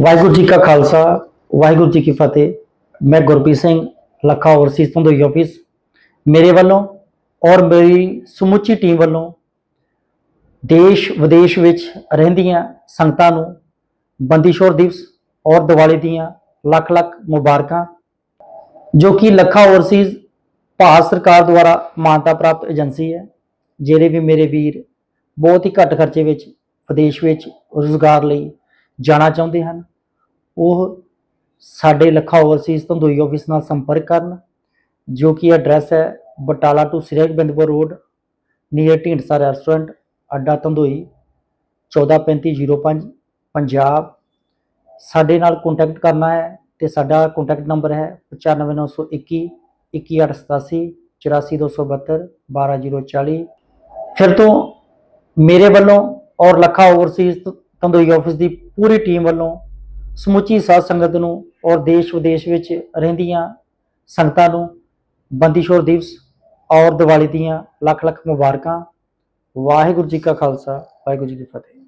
ਵਾਹਿਗੁਰੂ ਜੀ ਕਾ ਖਾਲਸਾ, ਵਾਹਿਗੁਰੂ ਜੀ ਕੀ ਫਤਿਹ। ਮੈਂ ਗੁਰਪ੍ਰੀਤ ਸਿੰਘ, ਲੱਖਾ ਓਵਰਸੀਜ਼ ਧੰਦੋਈ ਆਫਿਸ। ਮੇਰੇ ਵੱਲੋਂ ਔਰ ਮੇਰੀ ਸਮੁੱਚੀ ਟੀਮ ਵੱਲੋਂ ਦੇਸ਼ ਵਿਦੇਸ਼ ਵਿੱਚ ਰਹਿੰਦੀਆਂ ਸੰਗਤਾਂ ਨੂੰ ਬੰਦੀਸ਼ੋਰ ਦਿਵਸ ਔਰ ਦੀਵਾਲੀ ਦੀਆਂ ਲੱਖ ਲੱਖ ਮੁਬਾਰਕਾਂ, ਜੋ ਕਿ ਲੱਖਾ ਓਵਰਸੀਜ਼ ਭਾਰਤ ਸਰਕਾਰ ਦੁਆਰਾ ਮਾਨਤਾ ਪ੍ਰਾਪਤ ਏਜੰਸੀ ਹੈ, ਜਿਹੜੇ ਵੀ ਮੇਰੇ ਵੀਰ ਬਹੁਤ ਹੀ ਘੱਟ ਖਰਚੇ ਵਿੱਚ, ਵਿਦੇਸ਼ ਵਿੱਚ ਰੁਜ਼ਗਾਰ ਲਈ ਜਾਣਾ ਚਾਹੁੰਦੇ ਹਨ। ਉਹ ਸਾਡੇ ਲੱਖਾ ਓਵਰਸੀਜ਼ ਧੰਦੋਈ ਆਫਿਸ ਨਾਲ ਸੰਪਰਕ ਕਰਨ, ਜੋ ਕਿ ਐਡਰੈਸ ਹੈ Batala two Shri Hargobindpur road, near Dhindsa restaurant, ਅੱਡਾ ਧੰਦੋਈ 143505 ਪੰਜਾਬ। ਸਾਡੇ ਨਾਲ ਕੰਟੈਕਟ ਕਰਨਾ ਹੈ ਤੇ ਸਾਡਾ ਕੰਟੈਕਟ ਨੰਬਰ ਹੈ 95921 21887 84272 12040 ਫਿਰ ਤੋਂ ਮੇਰੇ ਵੱਲੋਂ ਔਰ ਲੱਖਾ ਓਵਰਸੀਜ਼ ਤੰਦੋਈ ਆਫਿਸ ਦੀ ਪੂਰੀ ਟੀਮ ਵੱਲੋਂ ਸਮੁੱਚੀ ਸਾਧ ਸੰਗਤ ਨੂੰ ਔਰ ਦੇਸ਼ ਵਿਦੇਸ਼ ਵਿੱਚ ਰਹਿੰਦੀਆਂ ਸੰਗਤਾਂ ਨੂੰ ਬੰਦੀਸ਼ੋਰ ਦਿਵਸ ਔਰ ਦੀਵਾਲੀ ਦੀਆਂ ਲੱਖ ਲੱਖ ਮੁਬਾਰਕਾਂ। ਵਾਹਿਗੁਰੂ ਜੀ ਕਾ ਖਾਲਸਾ, ਵਾਹਿਗੁਰੂ ਜੀ ਕੀ ਫਤਿਹ।